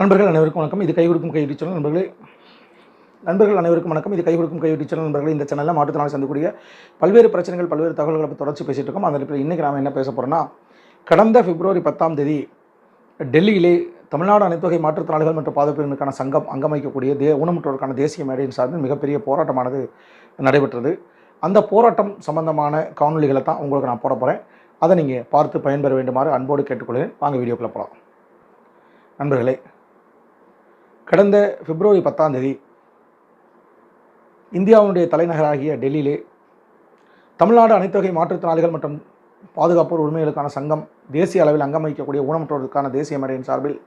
நண்பர்கள் அனைவருக்கும் வணக்கம். இது கை கொடுக்கும் கைவிட்டி சேனல் நண்பர்களே. நண்பர்கள் அனைவருக்கும் வணக்கம். இது கை கொடுக்கும் கைவிட்டி சேனல் நண்பர்களே இந்த சேனலில் மாற்றுத்திறனாளி சந்திக்கூடிய பல்வேறு பிரச்சனைகள் பல்வேறு தகவல்களை பற்றி தொடர்ச்சி பேசிகிட்டு இருக்கோம். அந்த இன்றைக்கி நாம் என்ன பேச போகிறோம்னா கடந்த பிப்ரவரி பத்தாம் தேதி டெல்லியிலே தமிழ்நாடு அனைத்துவகை மாற்றுத்திறனாளிகள் மற்றும் பாதுகாப்பினருக்கான சங்கம் அங்கமைக்கக்கூடிய தே ஊனமுற்றோருக்கான தேசிய மேடையின் சார்பில் மிகப்பெரிய போராட்டமானது நடைபெற்றது. அந்த போராட்டம் சம்பந்தமான காணொலிகளை தான் உங்களுக்கு நான் போட போகிறேன் அதை நீங்கள் பார்த்து பயன்பெற வேண்டுமாறு அன்போடு கேட்டுக்கொள்கிறேன். வாங்க வீடியோக்குள்ளே போகலாம் நண்பர்களே கடந்த பிப்ரவரி பத்தாம் தேதி இந்தியாவுடைய தலைநகராகிய டெல்லியிலே தமிழ்நாடு அனைத்தொகை மாற்றுத்திறனாளிகள் மற்றும் பாதுகாப்போர் உரிமைகளுக்கான சங்கம் தேசிய அளவில் அங்கம் வகிக்கக்கூடிய ஊனமுற்றோருக்கான தேசிய மேடையின் சார்பில்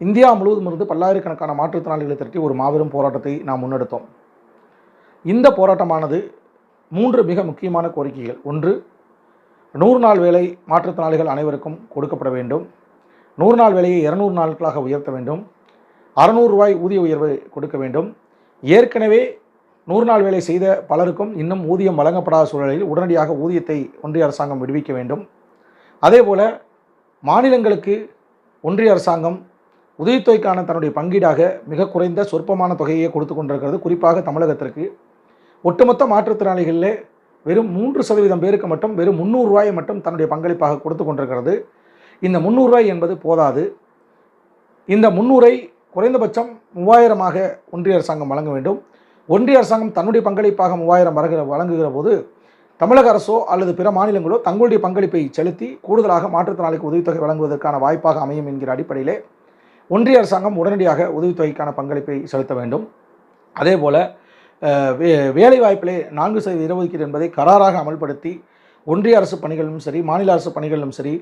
இந்தியா முழுவதும் இருந்து பல்லாயிரக்கணக்கான மாற்றுத்திறனாளிகளை திரட்டி ஒரு மாபெரும் போராட்டத்தை நாம் முன்னெடுத்தோம். இந்த போராட்டமானது மூன்று மிக முக்கியமான கோரிக்கைகள். ஒன்று நூறு நாள் வேலை மாற்றுத்திறனாளிகள் அனைவருக்கும் கொடுக்கப்பட வேண்டும். நூறு நாள் வேலையை இருநூறு நாட்களாக உயர்த்த வேண்டும். அறநூறு ரூபாய் ஊதிய உயர்வு கொடுக்க வேண்டும். ஏற்கனவே நூறு நாள் வேலை செய்த பலருக்கும் இன்னும் ஊதியம் வழங்கப்படாத சூழலில் உடனடியாக ஊதியத்தை ஒன்றிய அரசாங்கம் விடுவிக்க வேண்டும். அதேபோல் மாநிலங்களுக்கு ஒன்றிய அரசாங்கம் உதவித்தொகைக்கான தன்னுடைய பங்கீடாக மிக குறைந்த சொற்பமான தொகையை கொடுத்து கொண்டிருக்கிறது. குறிப்பாக தமிழகத்திற்கு ஒட்டுமொத்த மாற்றுத்திறனாளிகளில் வெறும் மூன்று சதவீதம் பேருக்கு மட்டும் வெறும் முந்நூறுரூவாயை மட்டும் தன்னுடைய பங்களிப்பாக கொடுத்து கொண்டிருக்கிறது. இந்த முந்நூறுரூவாய் என்பது போதாது. இந்த முந்நூறை குறைந்தபட்சம் மூவாயிரமாக ஒன்றிய அரசாங்கம் வழங்க வேண்டும். ஒன்றிய அரசாங்கம் தன்னுடைய பங்களிப்பாக மூவாயிரம் வழங்குகிற வழங்குகிற போது தமிழக அரசோ அல்லது பிற மாநிலங்களோ தங்களுடைய பங்களிப்பை செலுத்தி கூடுதலாக மாற்றுத்திறனாளிக்கு உதவித்தொகை வழங்குவதற்கான வாய்ப்பாக அமையும் என்கிற அடிப்படையிலே ஒன்றிய அரசாங்கம் உடனடியாக உதவித்தொகைக்கான பங்களிப்பை செலுத்த வேண்டும். அதே போல் வே வேலை வாய்ப்பிலே நான்கு சதவீத இடஒதுக்கீடு என்பதை கராராக அமல்படுத்தி ஒன்றிய அரசு பணிகளிலும் சரி மாநில அரசு பணிகளிலும் சரி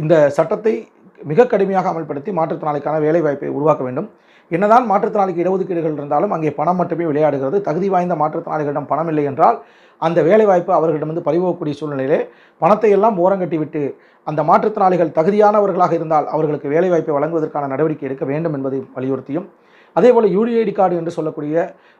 இந்த சட்டத்தை மிக கடுமையாக அமல்படுத்தி மாற்றுத்திறனாளிக்கான வேலைவாய்ப்பை உருவாக்க வேண்டும். என்னதான் மாற்றுத்திறனாளிக்கு இடஒதுக்கீடுகள் இருந்தாலும் அங்கே பணம் மட்டுமே விளையாடுகிறது. தகுதி வாய்ந்த மாற்றுத்திறனாளிகளிடம் பணம் இல்லை என்றால் அந்த வேலைவாய்ப்பு அவர்களிடமிருந்து பறிபோகக்கூடிய சூழ்நிலையிலே பணத்தை எல்லாம் ஓரங்கட்டி விட்டு அந்த மாற்றுத்திறனாளிகள் தகுதியானவர்களாக இருந்தால் அவர்களுக்கு வேலைவாய்ப்பை வழங்குவதற்கான நடவடிக்கை எடுக்க வேண்டும் என்பதை வலியுறுத்தியும். அதேபோல் யூடிஐடி கார்டு என்று சொல்லக்கூடிய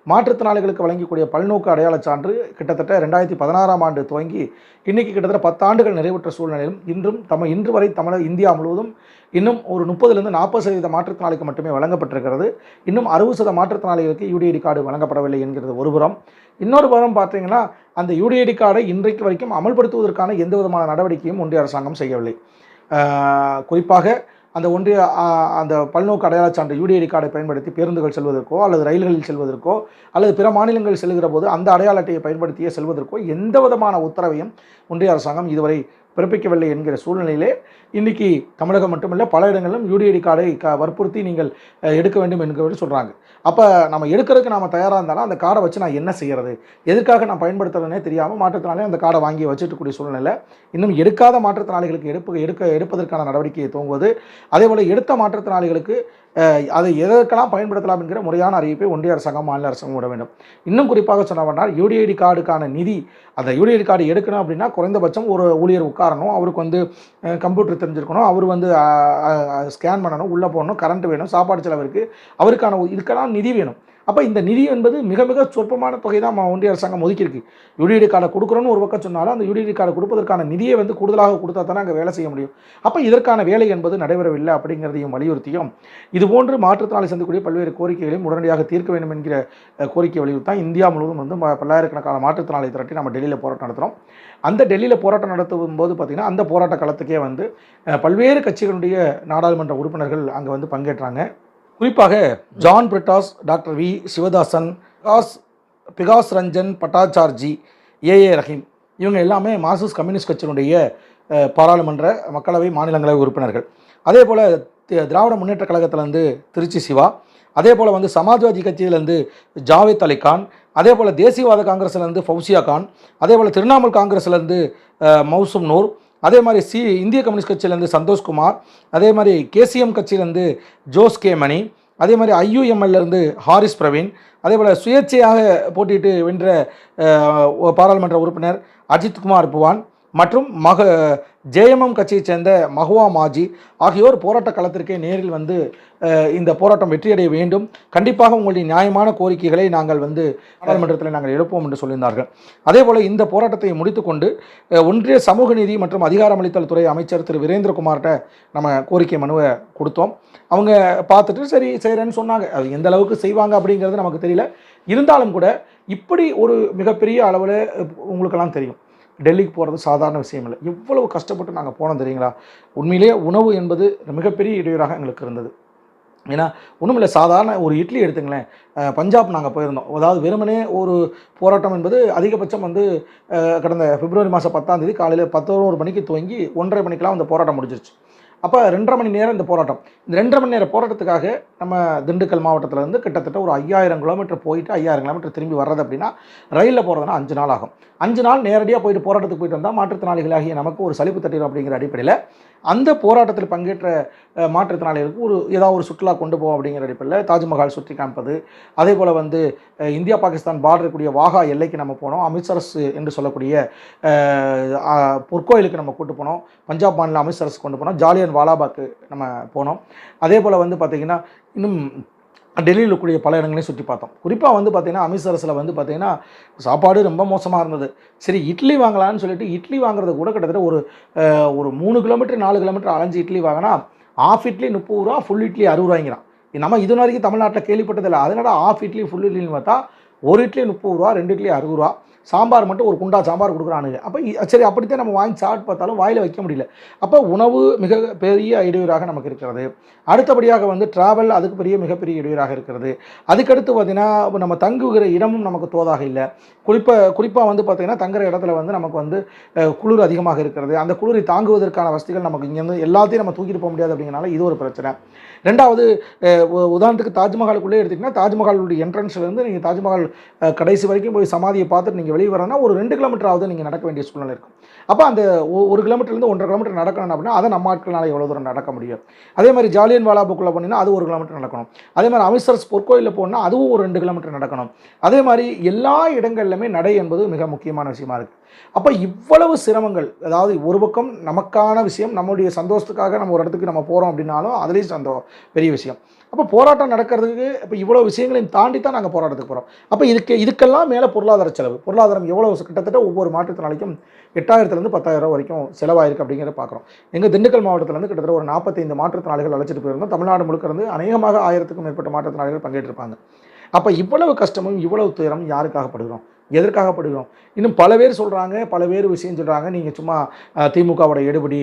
மாற்றுத்திறனாளிகளுக்கு வழங்கக்கூடிய பல்நோக்கு அடையாளச் சான்று கிட்டத்தட்ட ரெண்டாயிரத்தி பதினாறாம் ஆண்டு துவங்கி இன்றைக்கி கிட்டத்தட்ட பத்தாண்டுகள் நிறைவுற்ற சூழ்நிலையிலும் இன்றும் தம இன்று வரை தமிழக இந்தியா முழுவதும் இன்னும் ஒரு முப்பதுலேருந்து நாற்பது சதவீத மாற்றுத்திறனாளிக்கு மட்டுமே வழங்கப்பட்டிருக்கிறது. இன்னும் அறுபது சதவீத மாற்றுத்திறனாளிகளுக்கு யூடிஐடி கார்டு வழங்கப்படவில்லை என்கிறது ஒரு புறம். இன்னொரு புறம் பார்த்தீங்கன்னா அந்த யூடிஐடி கார்டை இன்றைக்கு வரைக்கும் அமல்படுத்துவதற்கான எந்த விதமான நடவடிக்கையும் ஒன்றிய அரசாங்கம் செய்யவில்லை. குறிப்பாக அந்த ஒன்றிய அந்த பல்நோக்கு அடையாள சான்று யூடிஐடி கார்டை பயன்படுத்தி பேருந்துகள் செல்வதற்கோ அல்லது ரயில்களில் செல்வதற்கோ அல்லது பிற மாநிலங்கள் செல்கிற போது அந்த அடையாள அட்டையை பயன்படுத்தியே செல்வதற்கோ எந்த விதமான உத்தரவையும் ஒன்றிய அரசாங்கம் இதுவரை பிறப்பிக்கவில்லை என்கிற சூழ்நிலையிலே இன்றைக்கி தமிழகம் மட்டுமல்ல பல இடங்களிலும் யூடிஐடி கார்டை க வற்புறுத்தி நீங்கள் எடுக்க வேண்டும் என்கிறது சொல்கிறாங்க அப்போ நம்ம எடுக்கிறதுக்கு நாம் தயாராக இருந்தாலும் அந்த கார்டை வச்சு நான் என்ன செய்கிறது எதற்காக நான் பயன்படுத்துறதுனே தெரியாமல் மாற்றுத்தினாலே அந்த கார்டை வாங்கி வச்சுட்டுக்கூடிய சூழ்நிலை இன்னும் எடுக்காத மாற்றுத்திறனாளிகளுக்கு எடுப்பு எடுக்க எடுப்பதற்கான நடவடிக்கையை துவங்குவது அதே போல் எடுத்த மாற்றுத்திறனாளிகளுக்கு அதை எதற்கெல்லாம் பயன்படுத்தலாம் என்கிற முறையான அறிவிப்பை ஒன்றிய அரசாங்கம் மாநில அரசாங்கம் விட வேண்டும். இன்னும் குறிப்பாக சொன்னவனால் யூடிஐடி கார்டுக்கான நிதி அந்த யூடிஐடி கார்டு எடுக்கணும் அப்படின்னா குறைந்தபட்சம் ஒரு ஊழியர் உட்காரணும் அவருக்கு வந்து கம்ப்யூட்டர் தெரிஞ்சிருக்கணும். அவர் வந்து ஸ்கேன் பண்ணணும். உள்ளே போகணும் கரண்ட் வேணும். சாப்பாடு செலவு இருக்குது அவருக்கான இதுக்கெல்லாம் நிதி வேணும். அப்போ இந்த நிதி என்பது மிக மிக சொற்பமான தொகை தான் ஒன்றிய அரசாங்கம் ஒதுக்கியிருக்கு. யூடிடி கார்டை கொடுக்குறோன்னு ஒரு பக்கம் சொன்னாலும் அந்த யூடிடி கார்டை கொடுப்பதற்கான நிதியை வந்து கூடுதலாக கொடுத்தா தானே அங்கே வேலை செய்ய முடியும். அப்போ இதற்கான வேலை என்பது நடைபெறவில்லை அப்படிங்கிறதையும் வலியுறுத்தியும். இதுபோன்று மாற்றுத்திறனாளி சந்திக்கக்கூடிய பல்வேறு கோரிக்கைகளையும் உடனடியாக தீர்க்க வேண்டும் என்கிற கோரிக்கை வலியுறுத்தான் இந்தியா முழுவதும் வந்து ம- பல்லாயிரக்கணக்கான மாற்றுத்திறனாளி திரட்டி நம்ம டெல்லியில் போராட்டம் நடத்துகிறோம் அந்த டெல்லியில் போராட்டம் நடத்தும் போது பார்த்திங்கன்னா அந்த போராட்ட காலத்துக்கே வந்து பல்வேறு கட்சிகளுடைய நாடாளுமன்ற உறுப்பினர்கள் அங்கே வந்து பங்கேற்றாங்க. குறிப்பாக John Brittas doctor V. Sivadasan Bikash Bikash Ranjan Bhattacharjee AA Rahim இவங்க எல்லாமே மார்க்சிஸ்ட் கம்யூனிஸ்ட் கட்சியினுடைய பாராளுமன்ற மக்களவை மாநிலங்களவை உறுப்பினர்கள். அதே போல் திராவிட முன்னேற்ற கழகத்திலேருந்து திருச்சி சிவா அதே போல் வந்து சமாஜ்வாதி கட்சியிலேருந்து ஜாவேத் அலி கான் அதே போல் தேசியவாத காங்கிரஸ்லேருந்து ஃபௌசியா கான் அதே போல் திரிணாமுல் காங்கிரஸ்லேருந்து மௌசும் நூர் அதே மாதிரி சி இந்திய கம்யூனிஸ்ட் கட்சியிலேருந்து சந்தோஷ்குமார் அதே மாதிரி கேசிஎம் கட்சியிலேருந்து ஜோஸ் கே மணி அதே மாதிரி ஐயுஎம்எல்லேருந்து ஹாரிஸ் பிரவீன் அதே போல் சுயேட்சையாக போட்டியிட்டு வென்ற பாராளுமன்ற உறுப்பினர் அஜித்குமார் புவான் மற்றும் மக ஜேஎம்எம் கட்சியைச் சேர்ந்த மஹுவா மாஜி ஆகியோர் போராட்ட களத்திற்கே நேரில் வந்து இந்த போராட்டம் வெற்றியடைய வேண்டும். கண்டிப்பாக உங்களுடைய நியாயமான கோரிக்கைகளை நாங்கள் வந்து நாடாளுமன்றத்தில் நாங்கள் எழுப்போம் என்று சொல்லியிருந்தார்கள். அதே போல் இந்த போராட்டத்தை முடித்துக்கொண்டு ஒன்றிய சமூக நீதி மற்றும் அதிகாரமளித்தல் துறை அமைச்சர் திரு. வீரேந்திரகுமார்கிட்ட நம்ம கோரிக்கை மனுவை கொடுத்தோம். அவங்க பார்த்துட்டு சரி செய்கிறேன்னு சொன்னாங்க. அது எந்த அளவுக்கு செய்வாங்க அப்படிங்கிறது நமக்கு தெரியல. இருந்தாலும் கூட இப்படி ஒரு மிகப்பெரிய அளவில் உங்களுக்கெல்லாம் தெரியும். டெல்லிக்கு போகிறது சாதாரண விஷயம் இல்லை எவ்வளவு கஷ்டப்பட்டு நாங்கள் போனோம் தெரியுங்களா? உண்மையிலேயே உணவு என்பது மிகப்பெரிய இடையூறாக எங்களுக்கு இருந்தது. ஏன்னா ஒன்றும் சாதாரண ஒரு இட்லி எடுத்துங்களேன். பஞ்சாப் நாங்கள் போயிருந்தோம். அதாவது வெறுமனே ஒரு போராட்டம் என்பது அதிகபட்சம் வந்து கடந்த பிப்ரவரி மாதம் பத்தாம் தேதி காலையில் பத்தொரு மணிக்கு துவங்கி ஒன்றரை மணிக்கெலாம் அந்த போராட்டம் முடிஞ்சிருச்சு. அப்போ ரெண்டரை மணி நேரம் இந்த போராட்டம். இந்த ரெண்டரை மணி நேர போராட்டத்துக்காக நம்ம திண்டுக்கல் மாவட்டத்தில் இருந்து கிட்டத்தட்ட ஒரு ஐயாயிரம் கிலோமீட்டர் போயிட்டு ஐயாயிரம் கிலோமீட்டர் திரும்பி வர்றது அப்படின்னா ரயிலில் போகிறதுனா அஞ்சு நாள் ஆகும். அஞ்சு நாள் நேரடியாக போயிட்டு போராட்டத்துக்கு போயிட்டு வந்தால் மாற்றுத்திறனாளிகளாகிய நமக்கு ஒரு சலிப்பு தட்டிடும் அப்படிங்கிற அடிப்படையில் அந்த போராட்டத்தில் பங்கேற்ற மாற்றுத்திறனாளிகளுக்கு ஒரு ஏதாவது ஒரு சுற்றுலா கொண்டு போவோம் அப்படிங்கிற அடிப்படையில் தாஜ்மஹால் சுற்றி காமிப்பது. அதே போல் வந்து இந்தியா பாகிஸ்தான் பார்டர் வாகா எல்லைக்கு நம்ம போனோம். அமிர்தசரஸ் என்று சொல்லக்கூடிய பொற்கோயிலுக்கு நம்ம கூட்டு போனோம். பஞ்சாப் மாநில அமிர்தசரஸ் கொண்டு போனோம். ஜாலியன் வாலாபாக்கு நம்ம போனோம். அதே போல் வந்து பார்த்திங்கன்னா இன்னும் டெல்லியில் இருக்கக்கூடிய பல இடங்களையும் சுற்றி பார்த்தோம். குறிப்பாக வந்து பார்த்திங்கன்னா அமிர்தசரஸில் வந்து பார்த்திங்கன்னா சாப்பாடு ரொம்ப மோசமாக இருந்தது. சரி இட்லி வாங்கலாம்னு சொல்லிட்டு இட்லி வாங்குறது கூட கிட்டத்தட்ட ஒரு ஒரு மூணு கிலோமீட்டர் நாலு கிலோமீட்டர் அலைஞ்சு இட்லி வாங்கினா ஆஃப் இட்லி முப்பது ரூபா ஃபுல் இட்லி அறுபது ரூபாய்ங்கிறான். நம்ம இது வரைக்கும் தமிழ்நாட்டில் கேள்விப்பட்டதில்லை. அதனால் ஆஃப் இட்லி ஃபுல் இட்லின்னு பார்த்தா ஒரு இட்லி முப்பது ரூபா ரெண்டு இட்லி அறுபது ரூபா. சாம்பார் மட்டும் ஒரு குண்டா சாம்பார் கொடுக்குறானுங்க. அப்போ சரி அப்படித்தான் நம்ம வாங்கி சாப்பிட்டு பார்த்தாலும் வாயில் வைக்க முடியல. அப்போ உணவு மிக பெரிய இடையூறாக நமக்கு இருக்கிறது. அடுத்தபடியாக வந்து டிராவல் அதுக்கு பெரிய மிகப்பெரிய இடையூறாக இருக்கிறது. அதுக்கடுத்து பார்த்திங்கன்னா நம்ம தங்குகிற இடமும் நமக்கு தோதாக இல்லை. குறிப்பாக குறிப்பாக வந்து பார்த்திங்கன்னா தங்குற இடத்துல வந்து நமக்கு வந்து குளிர் அதிகமாக இருக்கிறது. அந்த குளிரை தாங்குவதற்கான வசதிகள் நமக்கு இங்கேருந்து எல்லாத்தையும் நம்ம தூக்கிட்டு போக முடியாது அப்படிங்கிறனால இது ஒரு பிரச்சனை. ரெண்டாவது உதாரணத்துக்கு தாஜ்மஹாலுக்குள்ளே எடுத்திங்கன்னா தாஜ்மஹாலுடைய என்ட்ரன்ஸ்லேருந்து நீங்கள் தாஜ்மஹால் கடைசி வரைக்கும் போய் சமாதியை பார்த்துட்டு நீங்கள் வெளியே வரனா ஒரு ரெண்டு கிலோமீட்டராவது நீங்கள் நடக்க வேண்டிய சூழ்நிலை இருக்கும். அப்போ அந்த ஒரு கிலோமீட்டர்லேருந்து ஒன்றரை கிலோமீட்டர் நடக்கணும் அப்படின்னா அதை நம்ம ஆட்களால் எவ்வளோ தூரம் நடக்க முடியும்? அதே மாதிரி ஜாலியன் வாலாபுக்குள்ளே போனீங்கன்னா அது ஒரு கிலோமீட்டர் நடக்கணும். அதே மாதிரி அமிர்தசரஸ் பொற்கோயிலில் போனால் அதுவும் ஒரு ரெண்டு கிலோமீட்டர் நடக்கணும். அதே மாதிரி எல்லா இடங்கள்லையுமே நடை என்பது மிக முக்கியமான விஷயமா இருக்குது அப்போ இவ்வளவு சிரமங்கள் அதாவது ஒரு பக்கம் நமக்கான விஷயம் நம்முடைய சந்தோஷத்துக்காக நம்ம ஒரு இடத்துக்கு நம்ம போகிறோம் அப்படின்னாலும் அதுலேயும் சந்தோ பெரிய விஷயம். அப்போ போராட்டம் நடக்கிறதுக்கு இப்போ இவ்வளோ விஷயங்களையும் தாண்டி தான் நாங்கள் போராட்டத்துக்கு போகிறோம் அப்போ இதுக்கு இதுக்கெல்லாம் மேலே பொருளாதார செலவு. பொருளாதாரம் எவ்வளோ கிட்டத்தட்ட ஒவ்வொரு மாற்றுத்திறனாளிக்கும் எட்டாயிரத்துலேருந்து பத்தாயிரம் வரைக்கும் செலவாயிருக்கு அப்படிங்கிறத பார்க்குறோம் எங்கள் திண்டுக்கல் மாவட்டத்திலேருந்து கிட்டத்தட்ட ஒரு நாற்பத்தைந்து மாற்றுத்திறனாளிகள் அழைச்சிட்டு போயிருந்தோம். தமிழ்நாடு முழுக்க இருந்து அநேகமாக ஆயிரத்துக்கும் மேற்பட்ட மாற்றுத்திறனாளிகள் பங்கேற்றிருப்பாங்க. அப்போ இவ்வளவு கஷ்டமும் இவ்வளவு துயரம் யாருக்காக படுகிறோம்? எதற்காக படுகிறோம் இன்னும் பல பேர் சொல்கிறாங்க பல பேர் விஷயம் சொல்கிறாங்க நீங்கள் சும்மா திமுகவோட எடுபடி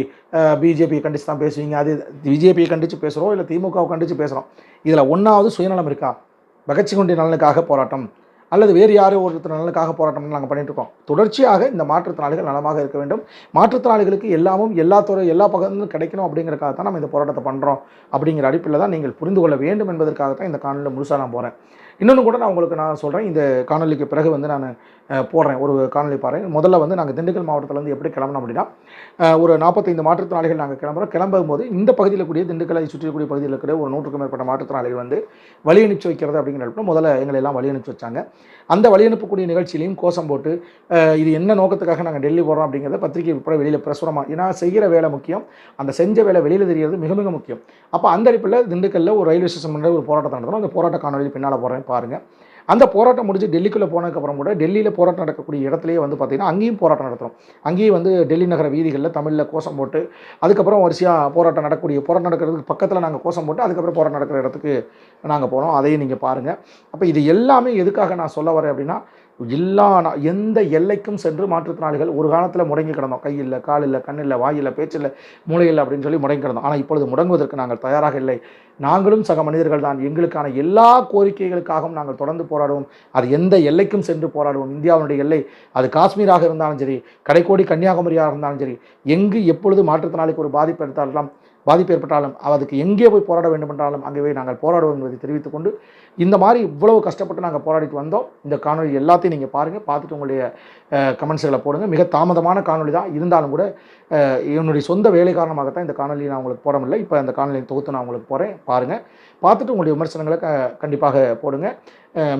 பிஜேபியை கண்டித்து தான் பேசுவீங்க. அது பிஜேபியை கண்டித்து பேசுகிறோம் இல்லை திமுகவை கண்டித்து பேசுகிறோம் இதில் ஒன்றாவது சுயநலம் இருக்கா? பகச்சிகுண்டி நலனுக்காக போராட்டம் அல்லது வேறு யாரோ ஒருத்தர் நலனுக்காக போராட்டம் நாங்கள் பண்ணிட்டு இருக்கோம். தொடர்ச்சியாக இந்த மாற்றுத்திறனாளிகள் நலமாக இருக்க வேண்டும். மாற்றுத்திறனாளிகளுக்கு எல்லாமும் எல்லா துறை எல்லா பகுதியும் கிடைக்கணும் அப்படிங்கிறக்காக தான் நம்ம இந்த போராட்டத்தை பண்ணுறோம் அப்படிங்கிற அடிப்பில் தான் நீங்கள் புரிந்து கொள்ள வேண்டும் என்பதற்காக தான் இந்த காணொலியில் முழுசாக நான் போகிறேன் இன்னொன்று கூட நான் உங்களுக்கு நான் சொல்கிறேன் இந்த காணொலிக்கு பிறகு வந்து நான் போடுறேன். ஒரு காணொலி பாருங்கள் முதல்ல வந்து நாங்கள் திண்டுக்கல் மாவட்டத்திலேருந்து எப்படி கிளம்பணும் அப்படின்னா ஒரு நாற்பத்தைந்து மாற்றுத்திறனாளிகள் நாங்கள் கிளம்புறோம். கிளம்பும் போது இந்த பகுதியில் கூடிய திண்டுக்கலை சுற்றிக்கூடிய பகுதியில் இருக்கிற ஒரு நூற்றுக்கும் மேற்பட்ட மாற்றுத்திறனாளிகள் வந்து வழி அனுப்பிச்சு வைக்கிறது அப்படிங்கிற முதல்ல எங்களை எல்லாம் வழி அனுப்பிச்சு வச்சாங்க. அந்த வழி அனுப்பக்கூடிய நிகழ்ச்சியிலையும் கோஷம் போட்டு இது என்ன நோக்கத்துக்காக நாங்கள் டெல்லி போகிறோம் அப்படிங்கிறத பத்திரிகை உட்பட வெளியில் பிரசுரமாக ஏன்னா செய்கிற வேலை முக்கியம். அந்த செஞ்ச வேலை வெளியில் தெரியறது மிக மிக முக்கியம். அப்போ அந்த அடிப்பில் திண்டுக்கல்ல ஒரு ரயில்வே ஸ்டேஷன் முன்னாடி ஒரு போராட்டம் நடந்தோம் அந்த போராட்ட காணொலியில் பின்னால் போகிறேன் பாருங்கள் அந்த போராட்டம் முடிஞ்சு டெல்லிக்குள்ளே போனதுக்கப்புறம் கூட டெல்லியில் போராட்டம் நடக்கக்கூடிய இடத்துலயே வந்து பார்த்திங்கன்னா அங்கேயும் போராட்டம் நடத்துகிறோம் அங்கேயும் வந்து டெல்லி நகர வீதிகளில் தமிழில் கோஷம் போட்டு அதுக்கப்புறம் வரிசையாக போராட்டம் நடக்கக்கூடிய போராட்டம் நடக்கிறதுக்கு பக்கத்தில் நாங்கள் கோஷம் போட்டு அதுக்கப்புறம் போராட்டம் நடக்கிற இடத்துக்கு நாங்கள் போனோம். அதையும் நீங்கள் பாருங்கள் அப்போ இது எல்லாமே எதுக்காக நான் சொல்ல வரேன் அப்படின்னா எல்லா எந்த எல்லைக்கும் சென்று மாற்றுத்திறனாளிகள் ஒரு காலத்தில் முடங்கி கிடந்தோம். கையில் காலில் கால் இல்லை கண் இல்லை அப்படின்னு சொல்லி முடங்கி கிடந்தோம். ஆனால் இப்பொழுது முடங்குவதற்கு நாங்கள் தயாராக இல்லை. நாங்களும் சக மனிதர்கள் தான். எங்களுக்கான எல்லா கோரிக்கைகளுக்காகவும் நாங்கள் தொடர்ந்து போராடுவோம். அது எந்த எல்லைக்கும் சென்று போராடுவோம். இந்தியாவுடைய எல்லை அது காஷ்மீராக இருந்தாலும் சரி கடைக்கோடி கன்னியாகுமரியாக இருந்தாலும் சரி எங்கு எப்பொழுது மாற்றுத்திறனாளிக்கு ஒரு பாதிப்பு எடுத்தாலும் பாதிப்பு ஏற்பட்டாலும் அதுக்கு எங்கே போய் போராட வேண்டும் என்றாலும் அங்கே போய் நாங்கள் போராடுவோம் என்பதை தெரிவித்துக் கொண்டு இந்த மாதிரி இவ்வளவு கஷ்டப்பட்டு நாங்கள் போராடிட்டு வந்தோம். இந்த காணொலி எல்லாத்தையும் நீங்கள் பாருங்கள் பார்த்துட்டு உங்களுடைய கமெண்ட்ஸுகளை போடுங்கள் மிக தாமதமான காணொலி தான். இருந்தாலும் கூட என்னுடைய சொந்த வேலை காரணமாகத்தான் இந்த காணொலியை நான் உங்களுக்கு போட முடியல. இப்போ அந்த காணொலியை தொகுத்து நான் உங்களுக்கு போகிறேன் பாருங்கள் பார்த்துட்டு உங்களுடைய விமர்சனங்களை கண்டிப்பாக போடுங்க.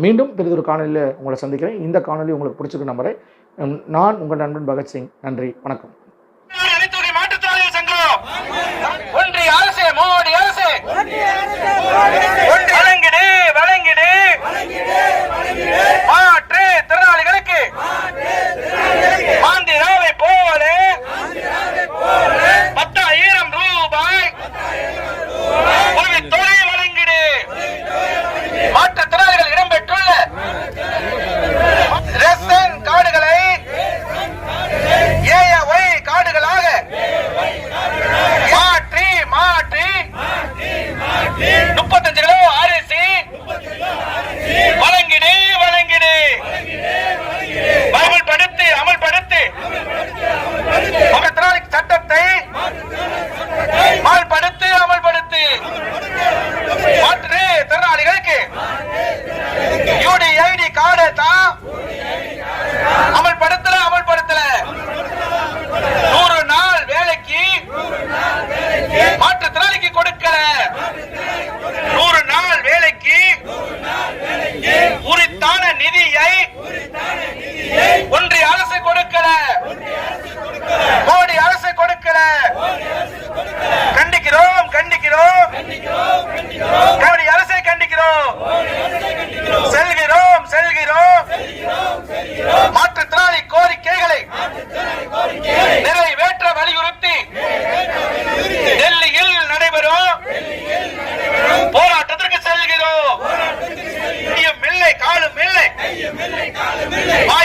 மீண்டும் பெரிதொரு காணொலியில் உங்களை சந்திக்கிறேன். இந்த காணொலி உங்களுக்கு பிடிச்சிருக்க நம்பரை நான் உங்கள் நண்பன் பகத்சிங் நன்றி. வணக்கம். ஒன்றிய அரசு மோடி அரசு. ஒன்றிய வழங்கிடு மாற்று திறனாளிகளுக்கு வாயும் இல்லை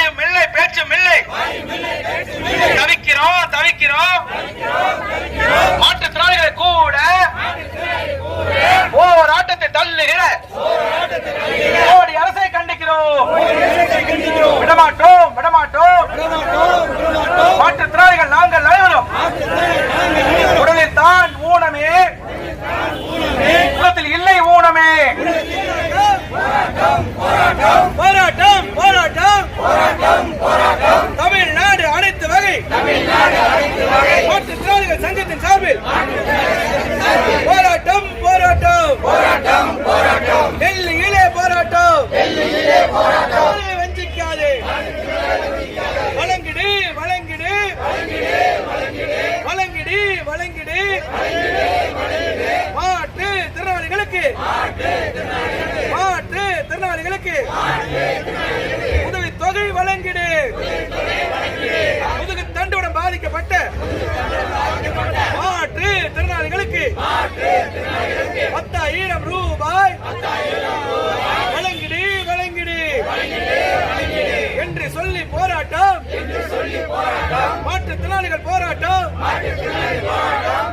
சங்கத்தின் மாற்றுத் போராட்டம்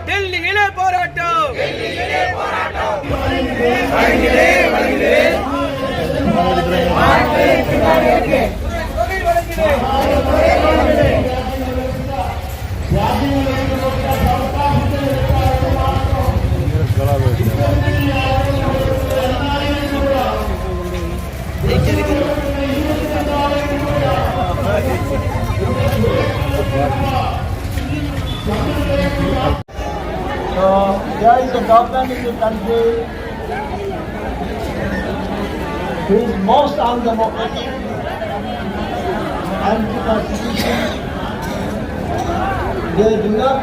டெல்லியிலே போராட்டம் தொகை country is most undemocratic, anti-constitution. They do not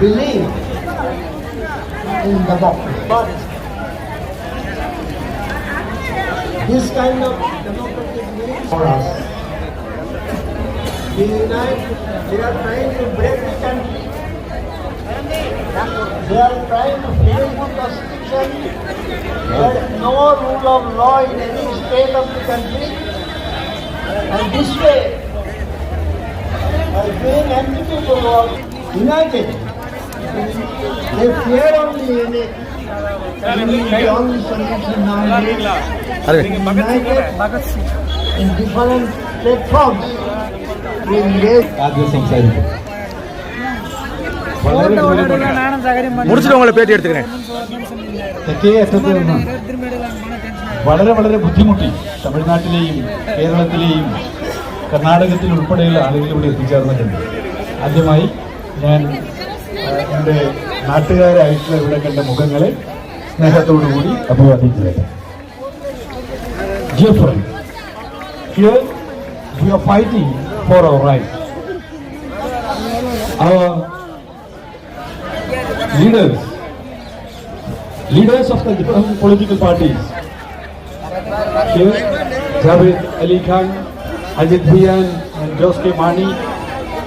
believe in democracy. But this kind of democratic means for us. They unite, they are trying to break the country. They are trying to fail the constitution. There is no rule of law in any state of the country. And this way, by doing anti-people work, united, they fear only unity. Unity is the முடிச்சுட்டு உங்களை பேட்டி எடுத்துக்கிறேன் തെക്കേ അറ്റത്ത് നിന്ന് വളരെ വളരെ ബുദ്ധിമുട്ടി തമിഴ്നാട്ടിലെയും കേരളത്തിലെയും കർണാടകത്തിൽ ഉൾപ്പെടെയുള്ള ആളുകൾ ഇവിടെ എത്തിച്ചേർന്നിട്ടുണ്ട് ആദ്യമായി ഞാൻ ആ, എൻ്റെ നാട്ടുകാരായിട്ടുള്ള ഇവിടെ കണ്ട മുഖങ്ങളെ സ്നേഹത്തോടു കൂടി അഭിവാദിക്കുകയാണ് Dear friend, here we are fighting for our rights. Our leaders, leaders of the different political parties, here, Javed Ali Khan, Ajit Bhiyan and Jose K. Mani,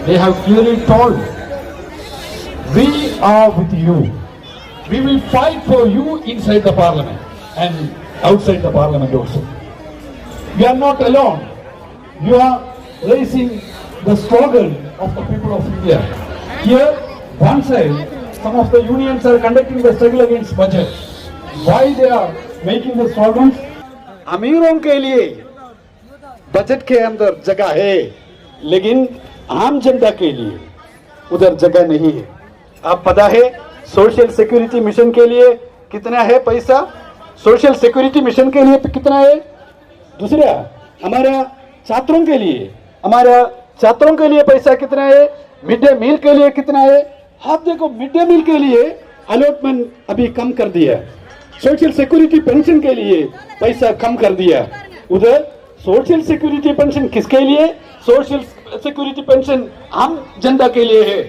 they have clearly told, we are with you. We will fight for you inside the parliament and outside the parliament also. You are not alone. You are raising the struggle of the people of India. Here, one side, some of the unions are conducting the struggle against budget. Why they are making the slogans? अमीरों के लिए budget के अंदर जगह है, लेकिन आम जनता के लिए उधर जगह नहीं है। आप पता है सोशल सिक्योरिटी मिशन के लिए कितना है पैसा? सोशल सिक्योरिटी मिशन के लिए कितना है? दूसरा, हमारा छात्रों के लिए, हमारा छात्रों के लिए पैसा कितना है? मिड डे मील के लिए कितना है? आप देखो मिड डे मील के लिए अलॉटमेंट अभी कम कर दिया सोशल सिक्योरिटी पेंशन के लिए पैसा कम कर दिया उधर सोशल सिक्योरिटी पेंशन किसके लिए? सोशल सिक्योरिटी पेंशन आम जनता के लिए है।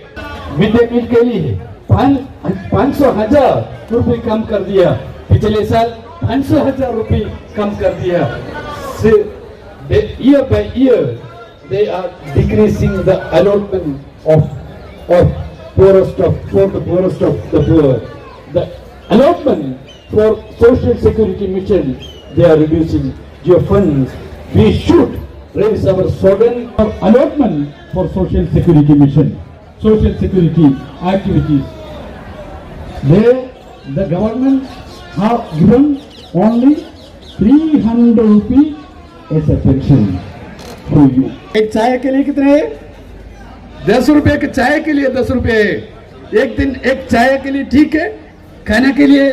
मिड डे मील के लिए पाँच सौ हज़ार रुपये कम कर दिया पिछले साल पाँच सौ हज़ार रुपये कम कर दिया year by year, they are decreasing the allotment of of poorest of for the poorest of the poor the allotment for social security mission they are reducing your funds we should raise our slogan for allotment for social security mission social security activities they the government have given only 300 rupees as a pension to you. एक चाय के लिए कितने है दस रुपए के चाय के लिए दस रुपए एक दिन एक चाय के लिए ठीक है, खाने के लिए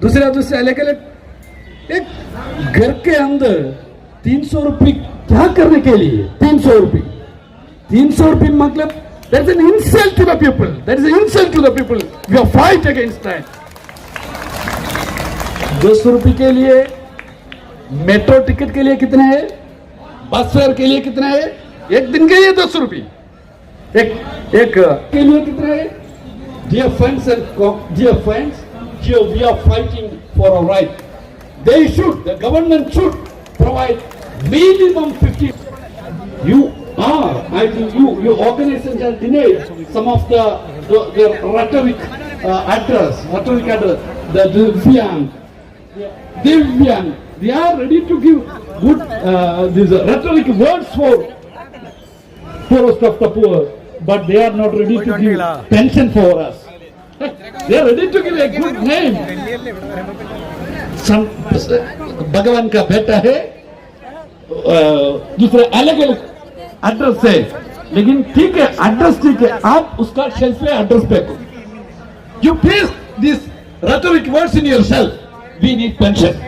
दूसरा दूसरा अलग अलग। एक घर के अंदर तीन सौ रुपये क्या करने के लिए? तीन सौ रुपये तीन सौ रुपये मतलब that is an insult to the people that is an insult to the people we are fight against that दस रुपये के लिए मेट्रो टिकट के लिए कितने है? बस फेयर के लिए कितना है? एक दिन के लिए दस रुपये एक एक के लिए कितना है dear friends and dear friends here we are fighting for our right they should the government should provide minimum 50 you are i think you your organizations have denied some of the the, the rhetoric uh, address rhetoric address the Divyang Divyang they are ready to give good uh, these rhetoric words for poorest of the poor, But they are not ready to give pension for us. They are ready to give a good name. Some भगवान का बेटा है अ, दूसरे अलग अलग address है लेकिन ठीक है एड्रेस ठीक है आप उसका शेल्फ पे एड्रेस पे you please this rhetoric words in yourself we need pension